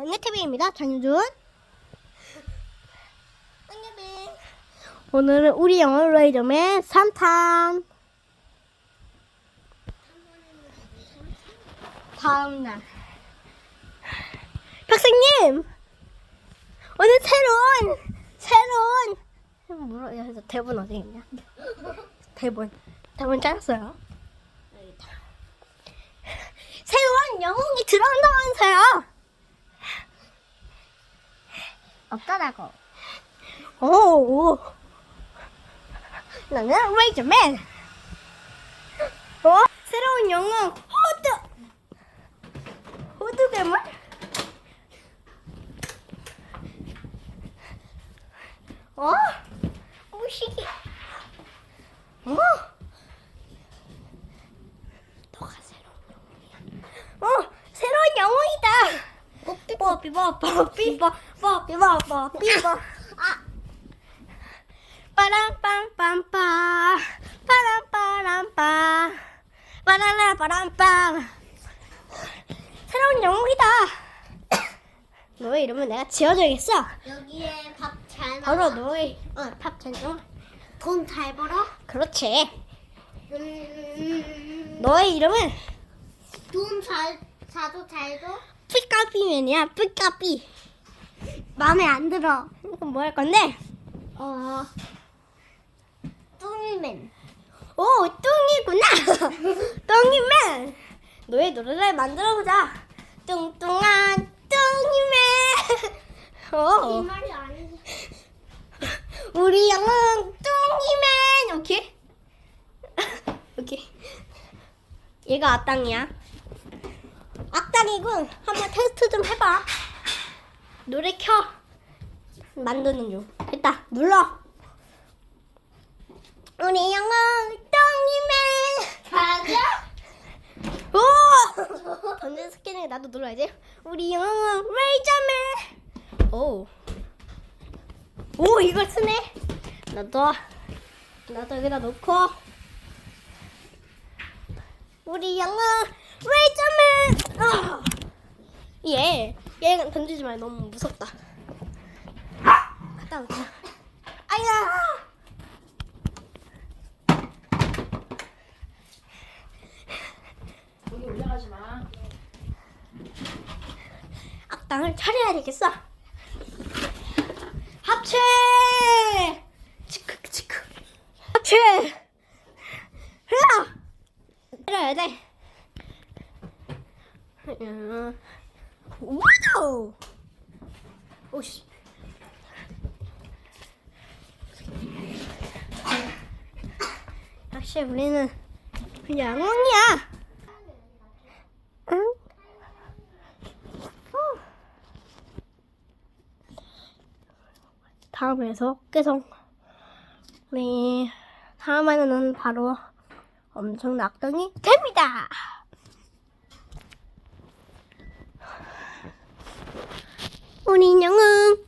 안녕TV입니다. 장유준. 안녕비. 오늘은 우리 영어 레이점의 3탄. 다음 날. 박사님! 오늘 새로운, 새로운, 뭐라 해서 대본 어디 있냐? 대본. 대본 짜놨어요. 여기다. 새로운 영웅이 들어온다면서요! 어떠라고? 오, 나는 레이저맨. 어? 새로운 영웅 호드. 호드 괴물? 어? 무식이. 어? 너가 새로운 영웅이야. 어, 새로운 영웅이다. 뽀삐뽀 삐뽀 뽀 삐뽀 뽀 삐뽀 뽀 삐뽀 아. 빠람빰빰빠 빠람빠람빠 빠라라 빠람빰 새로운 영웅이다. 너의 이름은 내가 지어줘야겠어. 여기에 밥잘 바로 너의 어, 팝찬 영 돈잘 벌어? 그렇지. 음, 너의 이름은? 돈잘 사도 잘 줘? 뿌까삐맨이야 뿌까삐 마음에 안 들어. 그럼 뭐할 건데? 어, 뚱이맨. 오, 뚱이구나. 뚱이맨. 너의 노래를 만들어보자. 뚱뚱한 뚱이맨. 이 어, 말이 아니지. 우리 영웅 뚱이맨. 오케이? 오케이. 얘가 악당이야. 악당이군. 한번 테스트 좀 해봐. 노래 켜. 만드는 중. 됐다. 눌러. 우리 영웅 뚱이맨. 가자. 오! 던전 스캐닝 나도 눌러야지. 우리 영웅은 레이저맨. 오. 오, 이걸 쓰네. 나도 나도 여기다 놓고. 우리 영웅 레이저맨. 아! 얘, 얘 던지지 마. 너무 무섭다. 갔다 오자. 아야! 여기 올라가지 마. 악당을 차려야 되겠어. 합체! 치크 치크. 합체! 흘러! 때려야 돼. 음. 와우! 오씨. 역시 우리는 영웅이야. 응? 어. 다음에서 계속 우리 다음에는 바로 엄청난 악당이 됩니다. 우리 영웅 뚱이맨 우리 영웅